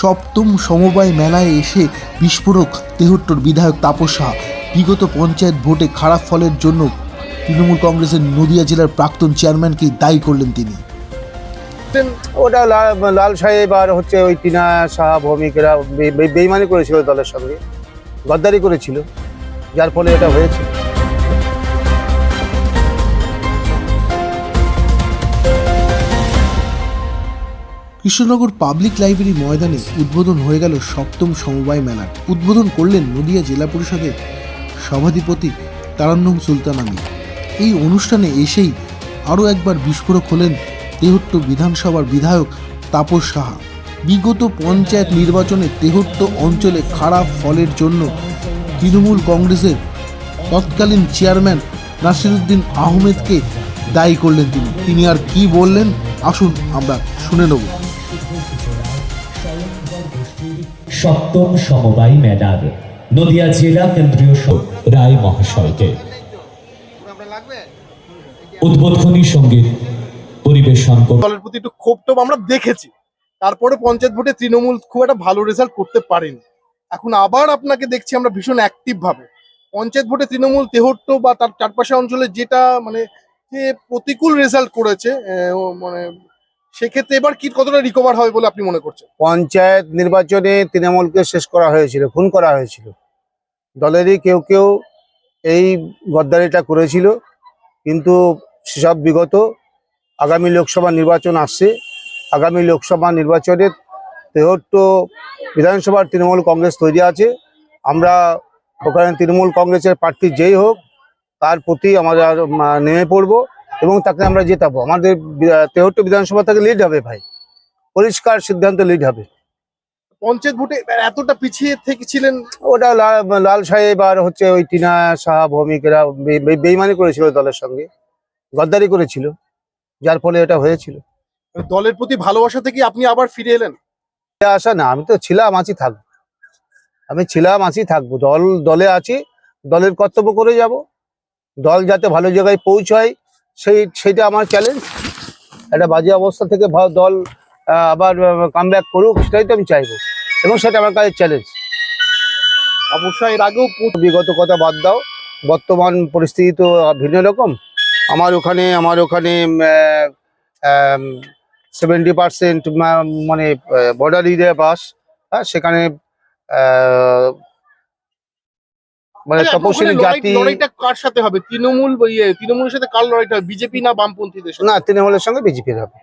সপ্তম সমবায় মেলায় এসে বিস্ফোরক তেহট্টর বিধায়ক তাপস। সাহা বিগত পঞ্চায়েত ভোটে খারাপ ফলের জন্য তৃণমূল কংগ্রেসের নদিয়া জেলার প্রাক্তন চেয়ারম্যানকে দায়ী করলেন তিনি। ওটা লাল সাহেব আর হচ্ছে ওই টিনা সাহা ভৌমিকেরা বেইমানি করেছিল দলের সঙ্গে। গদ্দারি করেছিল যার ফলে এটা হয়েছে। কৃষ্ণনগর পাবলিক লাইব্রেরি ময়দানে উদ্বোধন হয়ে গেল সপ্তম সমবায় মেলার। উদ্বোধন করলেন নদিয়া জেলা পরিষদের সভাধিপতি তারান্নম সুলতান আলী এই অনুষ্ঠানে এসেই আরও একবার বিস্ফোরক হলেন তেহট্ট বিধানসভার বিধায়ক তাপস সাহা। বিগত পঞ্চায়েত নির্বাচনে তেহট্ট অঞ্চলে খারাপ ফলের জন্য তৃণমূল কংগ্রেসের তৎকালীন চেয়ারম্যান নাসিরুদ্দিন আহমেদকে দায়ী করলেন তিনি। তিনি আর কি বললেন? আসুন আমরা শুনে নেব। সপ্তম সমবায় মেলার নদিয়া জেলা কেন্দ্রীয় রায় মহাশয়কে উদ্বোধনী সংগীত পরিবেশন দলের প্রতি একটু ক্ষোভ আমরা দেখেছি। তারপরে পঞ্চায়েত ভোটে তৃণমূল খুব একটা ভালো রেজাল্ট করতে পারেনি। এখন আবার আপনাকে দেখছি আমরা ভীষণ অ্যাক্টিভ ভাবে। পঞ্চায়েত ভোটে তৃণমূল তেহট্ট বা তার চারপাশে অঞ্চলে যেটা মানে প্রতিকূল রেজাল্ট করেছে মানে সেক্ষেত্রে এবার কি কতটা রিকভার হবে বলে আপনি মনে করছেন? পঞ্চায়েত নির্বাচনে তৃণমূলকে শেষ করা হয়েছিল খুন করা হয়েছিল। দলেরই কেউ কেউ এই গদ্দারিটা করেছিল কিন্তু সেসব বিগত আগামী লোকসভা নির্বাচন আসছে। আগামী লোকসভা নির্বাচনে তেহট্ট বিধানসভার তৃণমূল কংগ্রেস তৈরি আছে। আমরা ওখানে তৃণমূল কংগ্রেসের প্রার্থী যেই হোক তার প্রতি আহ, নেমে পড়ব। এবং তাকে আমরা জেতাবো। আমাদের তেহট্ট বিধানসভা থেকে লিড হবে ভাই। পরিষ্কার সিদ্ধান্ত লিড হবে। পঞ্চায়েত ভোটে এতটা পিছিয়ে থেকে ছিলেন ওটা লাল সাহেব আর হচ্ছে ওই টিনা সাহা ভৌমিকেরা বেইমানি করেছিল দলের সঙ্গে। গদ্দারি করেছিল। যার ফলে এটা হয়েছিল। দলের প্রতি ভালোবাসা থেকে আপনি আবার ফিরে এলেন? আসা না আমি তো ছিলাম আছি থাকব। আমি ছিলাম আছি থাকব। দল দলে আছি দলের কর্তব্য করে যাব। দল যাতে ভালো জায়গায় পৌঁছায় সেই, সেইটা আমার চ্যালেঞ্জ একটা বাজে অবস্থা থেকে দল আবার কাম করুক, সেটাই তো আমি চাইব। এবং সেটা আমার কাছে চ্যালেঞ্জ অবশ্যই এর আগেও বিগত কথা বাদ দাও। বর্তমান পরিস্থিতি তো ভিন্ন রকম। আমার ওখানে আমার ওখানে সেভেন্টি পার্সেন্ট মানে বর্ডার এরিয়া বাস হ্যাঁ সেখানে মানে তপশিলি জাতি লড়াইটা কার সাথে হবে? তৃণমূল ইয়ে তৃণমূলের সাথে কার লড়াইটা হবে? বিজেপি না বামপন্থীদের না তৃণমূলের সঙ্গে বিজেপির হবে।